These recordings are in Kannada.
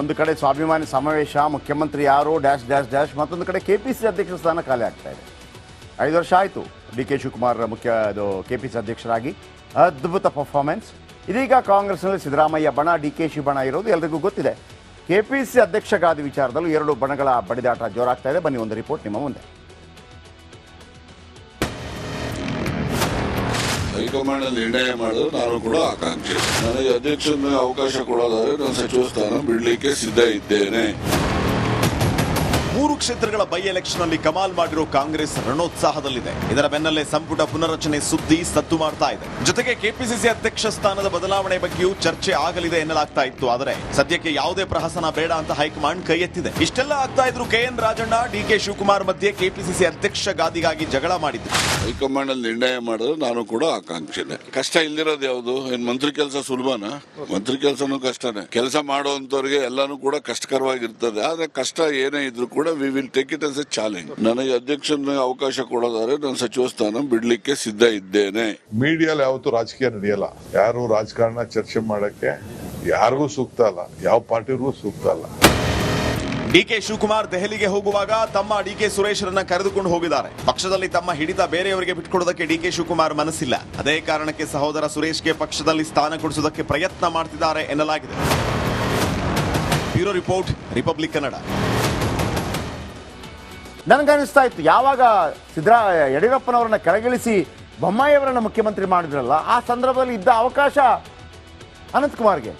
ಒಂದು ಕಡೆ ಸ್ವಾಭಿಮಾನಿ ಸಮಾವೇಶ, ಮುಖ್ಯಮಂತ್ರಿ ಯಾರು, ಡ್ಯಾಶ್ ಡ್ಯಾಶ್ ಡ್ಯಾಶ್, ಮತ್ತೊಂದು ಕಡೆ ಕೆ ಪಿ ಸಿ ಅಧ್ಯಕ್ಷ ಸ್ಥಾನ ಖಾಲಿ ಆಗ್ತಾ ಇದೆ. ಐದು ವರ್ಷ ಆಯಿತು ಡಿ ಕೆ ಶಿವಕುಮಾರ್ ಮುಖ್ಯ, ಇದು ಕೆ ಪಿ ಸಿ ಅಧ್ಯಕ್ಷರಾಗಿ. ಅದ್ಭುತ ಪರ್ಫಾರ್ಮೆನ್ಸ್ ಇದೀಗ ಕಾಂಗ್ರೆಸ್ನಲ್ಲಿ ಸಿದ್ದರಾಮಯ್ಯ ಬಣ, ಡಿ ಕೆ ಶಿ ಬಣ ಇರೋದು ಎಲ್ರಿಗೂ ಗೊತ್ತಿದೆ. ಕೆ ಪಿ ಸಿ ಅಧ್ಯಕ್ಷ ಗಾದಿ ವಿಚಾರದಲ್ಲೂ ಎರಡು ಬಣಗಳ ಬಡಿದಾಟ ಜೋರಾಗ್ತಾ ಇದೆ. ಬನ್ನಿ ಒಂದು ರಿಪೋರ್ಟ್ ನಿಮ್ಮ ಮುಂದೆ. ಹೈಕಮಾಂಡ್ ಅಲ್ಲಿ ನಿರ್ಣಯ ಮಾಡಲು ನಾನು ಕೂಡ ಆಕಾಂಕ್ಷಿ. ನನಗೆ ಅಧ್ಯಕ್ಷನ ಅವಕಾಶ ಕೊಡೋದಾದ್ರೆ ನಾನು ಸಚಿವ ಸ್ಥಾನ ಬಿಡಲಿಕ್ಕೆ ಸಿದ್ಧ ಇದ್ದೇನೆ. ಮೂರು ಕ್ಷೇತ್ರಗಳ ಬೈ ಎಲೆಕ್ಷನ್ ಅಲ್ಲಿ ಕಮಾಲ್ ಮಾಡಿರೋ ಕಾಂಗ್ರೆಸ್ ರಣೋತ್ಸಾಹದಲ್ಲಿದೆ. ಇದರ ಬೆನ್ನಲ್ಲೇ ಸಂಪುಟ ಪುನರಚನೆ ಸುದ್ದಿ ಸದ್ದು ಮಾಡ್ತಾ ಇದೆ. ಜೊತೆಗೆ ಕೆಪಿಸಿಸಿ ಅಧ್ಯಕ್ಷ ಸ್ಥಾನದ ಬದಲಾವಣೆ ಬಗ್ಗೆಯೂ ಚರ್ಚೆ ಆಗಲಿದೆ ಎನ್ನಲಾಗ್ತಾ ಇತ್ತು. ಆದರೆ ಸದ್ಯಕ್ಕೆ ಯಾವುದೇ ಪ್ರಹಸನ ಬೇಡ ಅಂತ ಹೈಕಮಾಂಡ್ ಕೈ ಎತ್ತಿದೆ. ಇಷ್ಟೆಲ್ಲ ಆಗ್ತಾ ಇದ್ರು K N Rajanna, D K Shivakumar ಮಧ್ಯೆ ಕೆಪಿಸಿಸಿ ಅಧ್ಯಕ್ಷ ಗಾದಿಗಾಗಿ ಜಗಳ ಮಾಡಿದ್ರು. ಹೈಕಮಾಂಡ್ ಅಲ್ಲಿ ನಿರ್ಣಯ ಮಾಡಿದ್ರೆ ನಾನು ಕೂಡ ಆಕಾಂಕ್ಷೆ ಕಷ್ಟ ಇಲ್ದಿರೋದು ಯಾವುದು? ಏನ್ ಮಂತ್ರಿ ಕೆಲಸ ಸುಲಭನಾ? ಮಂತ್ರಿ ಕೆಲಸನೂ ಕಷ್ಟನೇ. ಕೆಲಸ ಮಾಡುವಂತವ್ರಿಗೆ ಎಲ್ಲಾನು ಕೂಡ ಕಷ್ಟಕರವಾಗಿರ್ತದೆ. ಆದ್ರೆ ಕಷ್ಟ ಏನೇ ಇದ್ರು we will take it as a challenge ನನಗೆ ಅಧ್ಯಕ್ಷನ ಅವಕಾಶ ಕೊಡೋದಾದ್ರೆ ನನ್ನ ಸಚಿವ ಸ್ಥಾನ ಬಿಡ್ಲಿಕ್ಕೆ ಸಿದ್ಧ ಇದ್ದೇನೆ. ಮೀಡಿಯಾಲ್ ಯಾವತ್ತು ರಾಜಕೀಯ ನಡೆಯಲ್ಲ. ಯಾರು ರಾಜಕಾರಣ ಚರ್ಚೆ ಮಾಡಕ್ಕೆ ಯಾರಿಗೂ ಸೂಕ್ತ ಅಲ್ಲ. ಯಾವ ಪಾರ್ಟಿಗೂ ಸೂಕ್ತ ಅಲ್ಲ. ಡಿ ಕೆ ಶಿವಕುಮಾರ್ ದೆಹಲಿಗೆ ಹೋಗುವಾಗ ತಮ್ಮ ಡಿ ಕೆ ಸುರೇಶ್ರನ್ನ ಕರೆದುಕೊಂಡು ಹೋಗಿದ್ದಾರೆ. ಪಕ್ಷದಲ್ಲಿ ತಮ್ಮ ಹಿಡಿತ ಬೇರೆಯವರಿಗೆ ಬಿಟ್ಕೊಡೋದಕ್ಕೆ ಡಿ ಕೆ ಶಿವಕುಮಾರ್ ಮನಸ್ಸಿಲ್ಲ. ಅದೇ ಕಾರಣಕ್ಕೆ ಸಹೋದರ ಸುರೇಶ್ಗೆ ಪಕ್ಷದಲ್ಲಿ ಸ್ಥಾನ ಕೊಡಿಸೋದಕ್ಕೆ ಪ್ರಯತ್ನ ಮಾಡ್ತಿದ್ದಾರೆ ಎನ್ನಲಾಗಿದೆ. Bureau report Republic Kannada. ನನಗನ್ನಿಸ್ತಾ ಇತ್ತು ಯಾವಾಗ ಸಿದ್ದರಾ ಯಡಿಯೂರಪ್ಪನವರನ್ನ ಕೆಳಗಿಳಿಸಿ ಬೊಮ್ಮಾಯಿಯವರನ್ನ ಮುಖ್ಯಮಂತ್ರಿ ಮಾಡಿದ್ರಲ್ಲ, ಆ ಸಂದರ್ಭದಲ್ಲಿ ಇದ್ದ ಅವಕಾಶ ಅನಂತಕುಮಾರ್ಗೆ.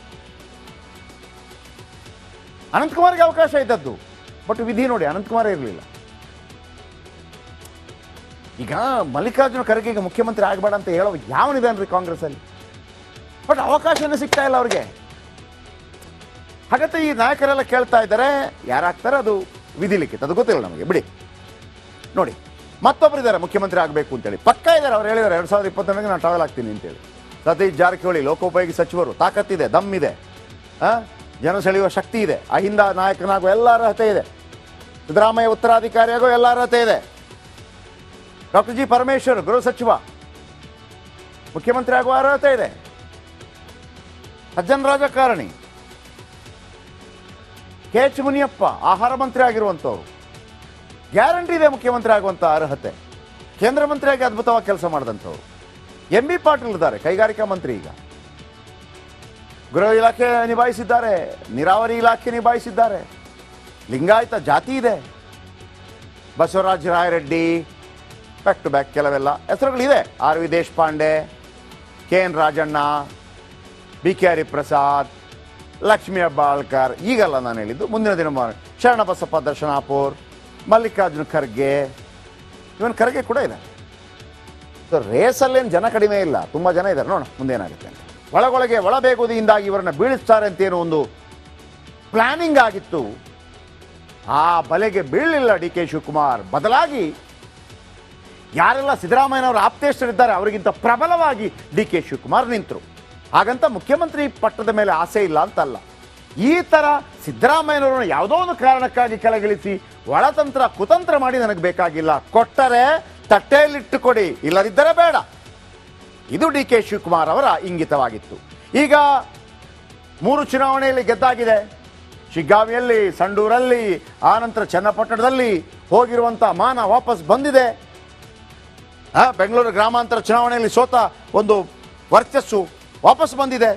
ಅನಂತಕುಮಾರ್ಗೆ ಅವಕಾಶ ಇದ್ದದ್ದು. ಬಟ್ ವಿಧಿ ನೋಡಿ, ಅನಂತಕುಮಾರ್ ಇರಲಿಲ್ಲ. ಈಗ ಮಲ್ಲಿಕಾರ್ಜುನ ಖರ್ಗೆಗೆ ಮುಖ್ಯಮಂತ್ರಿ ಆಗಬೇಡ ಅಂತ ಹೇಳೋ ಯಾವನಿದಾನ್ರಿ ಕಾಂಗ್ರೆಸ್ಸಲ್ಲಿ? ಬಟ್ ಅವಕಾಶನೇ ಸಿಗ್ತಾ ಇಲ್ಲ ಅವ್ರಿಗೆ. ಹಾಗಂತ ಈ ನಾಯಕರೆಲ್ಲ ಕೇಳ್ತಾ ಇದ್ದಾರೆ, ಯಾರಾಗ್ತಾರೆ ಅದು? ವಿಧಿಲಿಖಿತ. ಅದು ಗೊತ್ತಿಲ್ಲ ನಮಗೆ. ಬಿಡಿ. ನೋಡಿ ಮತ್ತೊಬ್ಬರು ಇದ್ದಾರೆ, ಮುಖ್ಯಮಂತ್ರಿ ಆಗಬೇಕು ಅಂತೇಳಿ. ಪಕ್ಕ ಇದ್ದಾರೆ, ಅವ್ರು ಹೇಳಿದ್ದಾರೆ, ಎರಡು ಸಾವಿರದ ಇಪ್ಪತ್ತೊಂದಕ್ಕೆ ನಾನು ಟ್ರಾವೆಲ್ ಆಗ್ತೀನಿ ಅಂತೇಳಿ. ಸತೀಶ್ ಜಾರಕಿಹೊಳಿ, ಲೋಕೋಪಯೋಗಿ ಸಚಿವರು, ತಾಕತ್ತಿದೆ, ದಮ್ ಇದೆ? ಜನ ಸೆಳೆಯುವ ಶಕ್ತಿ ಇದೆ. ಅಹಿಂದ ನಾಯಕನಾಗೋ ಎಲ್ಲ ಅರ್ಹತೆ ಇದೆ. ಸಿದ್ದರಾಮಯ್ಯ ಉತ್ತರಾಧಿಕಾರಿಯಾಗೋ ಎಲ್ಲ ಅರ್ಹತೆ ಇದೆ. ಡಾಕ್ಟರ್ ಜಿ ಪರಮೇಶ್ವರ್, ಗೃಹ ಸಚಿವ, ಮುಖ್ಯಮಂತ್ರಿ ಆಗುವ ಅರ್ಹತೆ ಇದೆ. ಸಜ್ಜನ್ ರಾಜಕಾರಣಿ. ಕೆ ಎಚ್ ಮುನಿಯಪ್ಪ ಆಹಾರ ಮಂತ್ರಿ ಆಗಿರುವಂಥವ್ರು ಗ್ಯಾರಂಟಿ ಇದೆ ಮುಖ್ಯಮಂತ್ರಿ ಆಗುವಂಥ ಅರ್ಹತೆ. ಕೇಂದ್ರ ಮಂತ್ರಿಯಾಗಿ ಅದ್ಭುತವಾಗಿ ಕೆಲಸ ಮಾಡಿದಂಥವ್ರು. ಎಂ ಬಿ ಪಾಟೀಲ್ ಇದ್ದಾರೆ, ಕೈಗಾರಿಕಾ ಮಂತ್ರಿ ಈಗ. ಗೃಹ ಇಲಾಖೆ ನಿಭಾಯಿಸಿದ್ದಾರೆ, ನೀರಾವರಿ ಇಲಾಖೆ ನಿಭಾಯಿಸಿದ್ದಾರೆ. ಲಿಂಗಾಯತ ಜಾತಿ ಇದೆ. Basavaraj Rayareddy back to back ಕೆಲವೆಲ್ಲ ಹೆಸರುಗಳಿದೆ. R V Deshpande, K N Rajanna, B K Hariprasad Lakshmi Hebbalkar ಈಗಲ್ಲ ನಾನು ಹೇಳಿದ್ದು, ಮುಂದಿನ ದಿನಮಾನ ಶರಣಬಸಪ್ಪ ದರ್ಶನಾಪುರ್, ಮಲ್ಲಿಕಾರ್ಜುನ ಖರ್ಗೆ. ಇವನ್ ಖರ್ಗೆ ಕೂಡ ಇದೆ. ಸೊ ರೇಸಲ್ಲೇನು ಜನ ಕಡಿಮೆ ಇಲ್ಲ, ತುಂಬ ಜನ ಇದ್ದಾರೆ. ನೋಡೋಣ, ಮುಂದೆ ಏನಾಗುತ್ತೆ ಅಂತ. ಒಳಗೊಳಗೆ ಒಳಬೇಗುದಿಯಿಂದಾಗಿ ಇವರನ್ನು ಬೀಳಿಸ್ತಾರೆ ಅಂತ ಏನು ಒಂದು ಪ್ಲಾನಿಂಗ್ ಆಗಿತ್ತು. ಆ ಬಲೆಗೆ ಬೀಳಲಿಲ್ಲ ಡಿ ಕೆ ಶಿವಕುಮಾರ್. ಬದಲಾಗಿ ಯಾರೆಲ್ಲ ಸಿದ್ದರಾಮಯ್ಯನವರು ಆಪ್ತೇಷ್ಟರಿದ್ದಾರೆ, ಅವರಿಗಿಂತ ಪ್ರಬಲವಾಗಿ ಡಿ ಕೆ ಶಿವಕುಮಾರ್ ನಿಂತರು. ಹಾಗಂತ ಮುಖ್ಯಮಂತ್ರಿ ಪಟ್ಟದ ಮೇಲೆ ಆಸೆ ಇಲ್ಲ ಅಂತಲ್ಲ. ಈ ಥರ ಸಿದ್ದರಾಮಯ್ಯನವರನ್ನು ಯಾವುದೋ ಒಂದು ಕಾರಣಕ್ಕಾಗಿ ಕೆಳಗಿಳಿಸಿ ಒಳತಂತ್ರ, ಕುತಂತ್ರ ಮಾಡಿ ನನಗೆ ಬೇಕಾಗಿಲ್ಲ. ಕೊಟ್ಟರೆ ತಟ್ಟೆಯಲ್ಲಿಟ್ಟು ಕೊಡಿ ಇಲ್ಲದಿದ್ದರೆ ಬೇಡ. ಇದು ಡಿ ಕೆ ಶಿವಕುಮಾರ್ ಅವರ ಇಂಗಿತವಾಗಿತ್ತು. ಈಗ ಮೂರು ಚುನಾವಣೆಯಲ್ಲಿ ಗೆದ್ದಾಗಿದೆ. ಶಿಗ್ಗಾವಿಯಲ್ಲಿ, ಸಂಡೂರಲ್ಲಿ, ಆನಂತರ ಚನ್ನಪಟ್ಟಣದಲ್ಲಿ ಹೋಗಿರುವಂಥ ಮಾನ ವಾಪಸ್ ಬಂದಿದೆ. ಬೆಂಗಳೂರು ಗ್ರಾಮಾಂತರ ಚುನಾವಣೆಯಲ್ಲಿ ಸೋತ ಒಂದು ವರ್ಚಸ್ಸು ವಾಪಸ್ ಬಂದಿದೆ.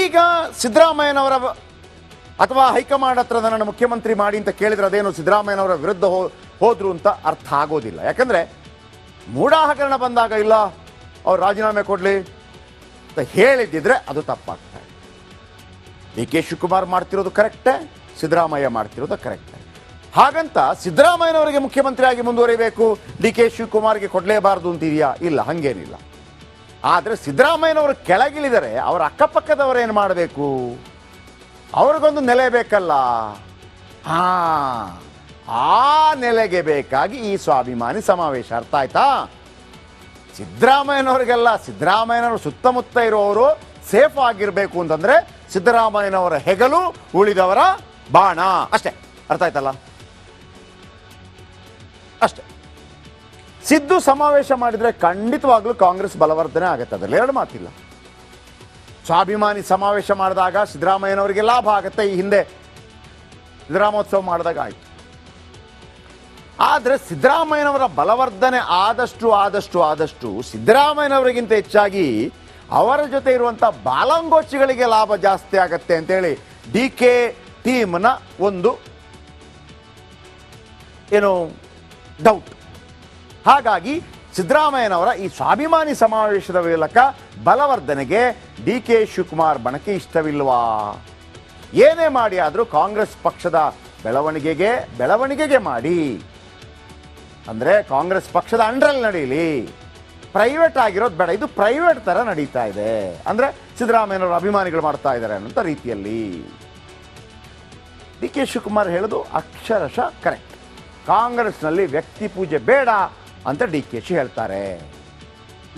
ಈಗ ಸಿದ್ದರಾಮಯ್ಯನವರ ಅಥವಾ ಹೈಕಮಾಂಡ್ ಹತ್ರ ನನ್ನ ಮುಖ್ಯಮಂತ್ರಿ ಮಾಡಿ ಅಂತ ಕೇಳಿದ್ರೆ ಅದೇನು ಸಿದ್ದರಾಮಯ್ಯನವರ ವಿರುದ್ಧ ಹೋ ಹೋದ್ರು ಅಂತ ಅರ್ಥ ಆಗೋದಿಲ್ಲ. ಯಾಕಂದ್ರೆ ಮೂಢ ಹಗರಣ ಬಂದಾಗ ಇಲ್ಲ, ಅವ್ರು ರಾಜೀನಾಮೆ ಕೊಡಲಿ ಅಂತ ಹೇಳಿದ್ದಿದ್ರೆ ಅದು ತಪ್ಪಾಗ್ತದೆ ಡಿ ಕೆ ಶಿವಕುಮಾರ್ ಮಾಡ್ತಿರೋದು ಕರೆಕ್ಟೇ, ಸಿದ್ದರಾಮಯ್ಯ ಮಾಡ್ತಿರೋದು ಕರೆಕ್ಟೇ. ಹಾಗಂತ ಸಿದ್ದರಾಮಯ್ಯನವರಿಗೆ ಮುಖ್ಯಮಂತ್ರಿಯಾಗಿ ಮುಂದುವರಿಬೇಕು, ಡಿ ಕೆ ಶಿವಕುಮಾರ್ಗೆ ಕೊಡಲೇಬಾರದು ಅಂತಿದೆಯಾ? ಇಲ್ಲ, ಹಂಗೇನಿಲ್ಲ. ಆದರೆ ಸಿದ್ದರಾಮಯ್ಯನವರು ಕೆಳಗಿಳಿದರೆ ಅವರ ಅಕ್ಕಪಕ್ಕದವರು ಏನು ಮಾಡಬೇಕು? ಅವ್ರಿಗೊಂದು ನೆಲೆ ಬೇಕಲ್ಲ? ಹಾಂ, ಆ ನೆಲೆಗೆ ಬೇಕಾಗಿ ಈ ಸ್ವಾಭಿಮಾನಿ ಸಮಾವೇಶ. ಅರ್ಥ ಆಯ್ತಾ? ಸಿದ್ದರಾಮಯ್ಯನವರಿಗೆಲ್ಲ, ಸಿದ್ದರಾಮಯ್ಯನವರು ಸುತ್ತಮುತ್ತ ಇರುವವರು ಸೇಫ್ ಆಗಿರಬೇಕು ಅಂತಂದ್ರೆ ಸಿದ್ದರಾಮಯ್ಯನವರ ಹೆಗಲು ಉಳಿದವರ ಬಾಣ. ಅಷ್ಟೇ. ಅರ್ಥ ಆಯ್ತಲ್ಲ? ಅಷ್ಟೇ. ಸಿದ್ದು ಸಮಾವೇಶ ಮಾಡಿದ್ರೆ ಖಂಡಿತವಾಗ್ಲೂ ಕಾಂಗ್ರೆಸ್ ಬಲವರ್ಧನೆ ಆಗುತ್ತೆ. ಅದರಲ್ಲಿ ಎರಡು ಮಾತಿಲ್ಲ. ಸ್ವಾಭಿಮಾನಿ ಸಮಾವೇಶ ಮಾಡಿದಾಗ ಸಿದ್ದರಾಮಯ್ಯನವರಿಗೆ ಲಾಭ ಆಗುತ್ತೆ ಈ ಹಿಂದೆ. ಸಿದ್ದರಾಮೋತ್ಸವ ಮಾಡಿದಾಗ ಆಯ್ತು. ಆದರೆ ಸಿದ್ದರಾಮಯ್ಯನವರ ಬಲವರ್ಧನೆ ಆದಷ್ಟು ಆದಷ್ಟು ಆದಷ್ಟು ಸಿದ್ದರಾಮಯ್ಯನವರಿಗಿಂತ ಹೆಚ್ಚಾಗಿ ಅವರ ಜೊತೆ ಇರುವಂಥ ಬಾಲಂಗೋಚಿಗಳಿಗೆ ಲಾಭ ಜಾಸ್ತಿ ಆಗತ್ತೆ ಅಂತೇಳಿ ಡಿ ಕೆ ಟೀಮ್ನ ಒಂದು ಏನು ಡೌಟ್ ಹಾಗಾಗಿ ಸಿದ್ದರಾಮಯ್ಯನವರ ಈ ಸ್ವಾಭಿಮಾನಿ ಸಮಾವೇಶದ ಮೂಲಕ ಬಲವರ್ಧನೆಗೆ ಡಿ ಕೆ ಶಿವಕುಮಾರ್ ಬಣಕೆ ಇಷ್ಟವಿಲ್ವಾ? ಏನೇ ಮಾಡಿ ಆದರೂ ಕಾಂಗ್ರೆಸ್ ಪಕ್ಷದ ಬೆಳವಣಿಗೆಗೆ ಬೆಳವಣಿಗೆಗೆ ಮಾಡಿ. ಅಂದರೆ ಕಾಂಗ್ರೆಸ್ ಪಕ್ಷದ ಅಂಡ್ರಲ್ಲಿ ನಡೀಲಿ. ಪ್ರೈವೇಟ್ ಆಗಿರೋದು ಬೇಡ, ಇದು ಪ್ರೈವೇಟ್ ಥರ ನಡೀತಾ ಇದೆ. ಅಂದರೆ ಸಿದ್ದರಾಮಯ್ಯನವರು ಅಭಿಮಾನಿಗಳು ಮಾಡ್ತಾ ಇದ್ದಾರೆ ಅನ್ನೋಂಥ ರೀತಿಯಲ್ಲಿ. ಡಿ ಕೆ ಶಿವಕುಮಾರ್ ಹೇಳೋದು ಅಕ್ಷರಶಃ ಕರೆಕ್ಟ್ ಕಾಂಗ್ರೆಸ್ನಲ್ಲಿ ವ್ಯಕ್ತಿ ಪೂಜೆ ಬೇಡ ಅಂತ ಡಿ ಕೆ ಶಿ ಹೇಳ್ತಾರೆ.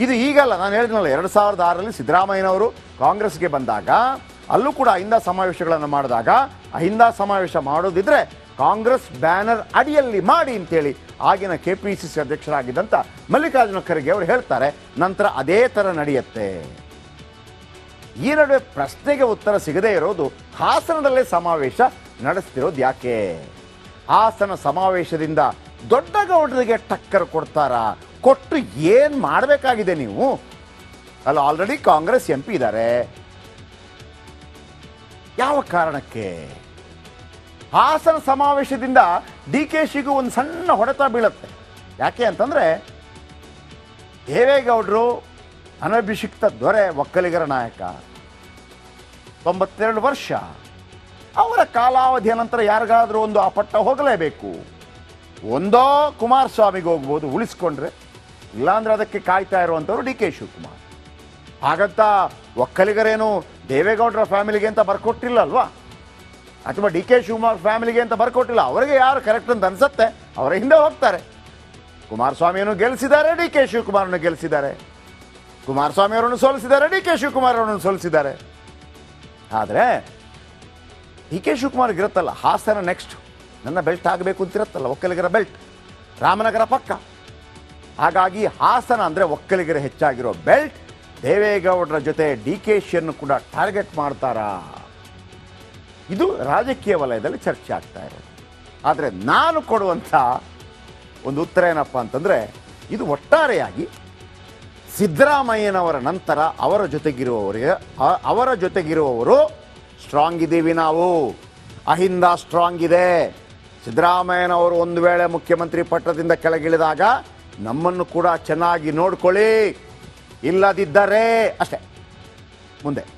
ಇದು ಈಗಲ್ಲ, ನಾನು ಹೇಳಿದ್ನಲ್ಲ, ಎರಡು ಸಾವಿರದ ಆರರಲ್ಲಿ ಸಿದ್ದರಾಮಯ್ಯನವರು ಕಾಂಗ್ರೆಸ್ಗೆ ಬಂದಾಗ, ಅಲ್ಲೂ ಕೂಡ ಅಹಿಂದ ಸಮಾವೇಶಗಳನ್ನು ಮಾಡಿದಾಗ, ಅಹಿಂದ ಸಮಾವೇಶ ಮಾಡೋದಿದ್ರೆ ಕಾಂಗ್ರೆಸ್ ಬ್ಯಾನರ್ ಅಡಿಯಲ್ಲಿ ಮಾಡಿ ಅಂತೇಳಿ ಆಗಿನ ಕೆ ಪಿ ಸಿ ಸಿ ಅಧ್ಯಕ್ಷರಾಗಿದ್ದಂಥ ಮಲ್ಲಿಕಾರ್ಜುನ ಖರ್ಗೆ ಅವರು ಹೇಳ್ತಾರೆ, ನಂತರ ಅದೇ ಥರ ನಡೆಯುತ್ತೆ. ಈ ನಡುವೆ ಪ್ರಶ್ನೆಗೆ ಉತ್ತರ ಸಿಗದೇ ಇರೋದು ಹಾಸನದಲ್ಲೇ ಸಮಾವೇಶ ನಡೆಸ್ತಿರೋದು ಯಾಕೆ? ಹಾಸನ ಸಮಾವೇಶದಿಂದ ದೊಡ್ಡ ಗೌಡರಿಗೆ ಟಕ್ಕರ್ ಕೊಡ್ತಾರಾ? ಕೊಟ್ಟು ಏನು ಮಾಡಬೇಕಾಗಿದೆ ನೀವು? ಅಲ್ಲ ಆಲ್ರೆಡಿ ಕಾಂಗ್ರೆಸ್ ಎಂ ಪಿ ಇದ್ದಾರೆ ಯಾವ ಕಾರಣಕ್ಕೆ? ಹಾಸನ ಸಮಾವೇಶದಿಂದ ಡಿ ಕೆ ಶಿಗೂ ಒಂದು ಸಣ್ಣ ಹೊಡೆತ ಬೀಳುತ್ತೆ. ಯಾಕೆ ಅಂತಂದ್ರೆ, ದೇವೇಗೌಡರು ಅನಭಿಷಿಕ್ತ ದೊರೆ, ಒಕ್ಕಲಿಗರ ನಾಯಕ. ತೊಂಬತ್ತೆರಡು ವರ್ಷ. ಅವರ ಕಾಲಾವಧಿಯ ನಂತರ ಯಾರಿಗಾದರೂ ಒಂದು ಆ ಹೋಗಲೇಬೇಕು. ಒಂದೋ ಕುಮಾರಸ್ವಾಮಿಗೆ ಹೋಗ್ಬೋದು, ಉಳಿಸ್ಕೊಂಡ್ರೆ, ಇಲ್ಲಾಂದ್ರೆ ಅದಕ್ಕೆ ಕಾಯ್ತಾ ಇರುವಂಥವ್ರು ಡಿ ಕೆ ಶಿವಕುಮಾರ್. ಹಾಗಂತ ಒಕ್ಕಲಿಗರೇನು ದೇವೇಗೌಡರ ಫ್ಯಾಮಿಲಿಗೆ ಅಂತ ಬರ್ಕೊಟ್ಟಿಲ್ಲ ಅಲ್ವಾ? ಅಥವಾ ಡಿ ಕೆ ಶಿವಕುಮಾರ್ ಫ್ಯಾಮಿಲಿಗೆ ಅಂತ ಬರ್ಕೊಟ್ಟಿಲ್ಲ, ಅವರಿಗೆ ಯಾರು ಕರೆಕ್ಟ್ ಅಂತ ಅನ್ಸತ್ತೆ, ಅವರ ಹಿಂದೆ ಹೋಗ್ತಾರೆ. ಕುಮಾರಸ್ವಾಮಿಯನ್ನು ಗೆಲ್ಲಿಸಿದ್ದಾರೆ ಡಿ ಕೆ ಶಿವಕುಮಾರನ್ನು ಗೆಲ್ಲಿಸಿದ್ದಾರೆ ಕುಮಾರಸ್ವಾಮಿ ಅವರನ್ನು ಸೋಲಿಸಿದ್ದಾರೆ, ಡಿ ಕೆ ಶಿವಕುಮಾರ್ ಅವರನ್ನು ಸೋಲಿಸಿದ್ದಾರೆ. ಆದರೆ, ಡಿ ಕೆ ಶಿವಕುಮಾರ್ಗಿರುತ್ತಲ್ಲ ಹಾಸನ ನೆಕ್ಸ್ಟ್ ನನ್ನ ಬೆಲ್ಟ್ ಆಗಬೇಕು ಅಂತಿರತ್ತಲ್ಲ, ಒಕ್ಕಲಿಗರ ಬೆಲ್ಟ್. ರಾಮನಗರ ಪಕ್ಕ. ಹಾಗಾಗಿ ಹಾಸನ ಅಂದರೆ ಒಕ್ಕಲಿಗರ ಹೆಚ್ಚಾಗಿರೋ ಬೆಲ್ಟ್. ದೇವೇಗೌಡರ ಜೊತೆ ಡಿ ಕೆ ಶಿಯನ್ನು ಕೂಡ ಟಾರ್ಗೆಟ್ ಮಾಡ್ತಾರಾ? ಇದು ರಾಜಕೀಯ ವಲಯದಲ್ಲಿ ಚರ್ಚೆ ಆಗ್ತಾ ಇರೋದು. ಆದರೆ ನಾನು ಕೊಡುವಂಥ ಒಂದು ಉತ್ತರ ಏನಪ್ಪ ಅಂತಂದರೆ, ಇದು ಒಟ್ಟಾರೆಯಾಗಿ ಸಿದ್ದರಾಮಯ್ಯನವರ ನಂತರ ಅವರ ಜೊತೆಗಿರುವವರಿಗೆ ಅವರ ಜೊತೆಗಿರುವವರು ಸ್ಟ್ರಾಂಗ್ ಇದ್ದೀವಿ ನಾವು. ಅಹಿಂದ ಸ್ಟ್ರಾಂಗ್ ಇದೆ. ಸಿದ್ದರಾಮಯ್ಯನವರು ಒಂದು ವೇಳೆ ಮುಖ್ಯಮಂತ್ರಿ ಪಟ್ಟದಿಂದ ಕೆಳಗಿಳಿದಾಗ ನಮ್ಮನ್ನು ಕೂಡ ಚೆನ್ನಾಗಿ ನೋಡ್ಕೊಳ್ಳಿ. ಇಲ್ಲದಿದ್ದರೆ ಅಷ್ಟೇ. ಮುಂದೆ.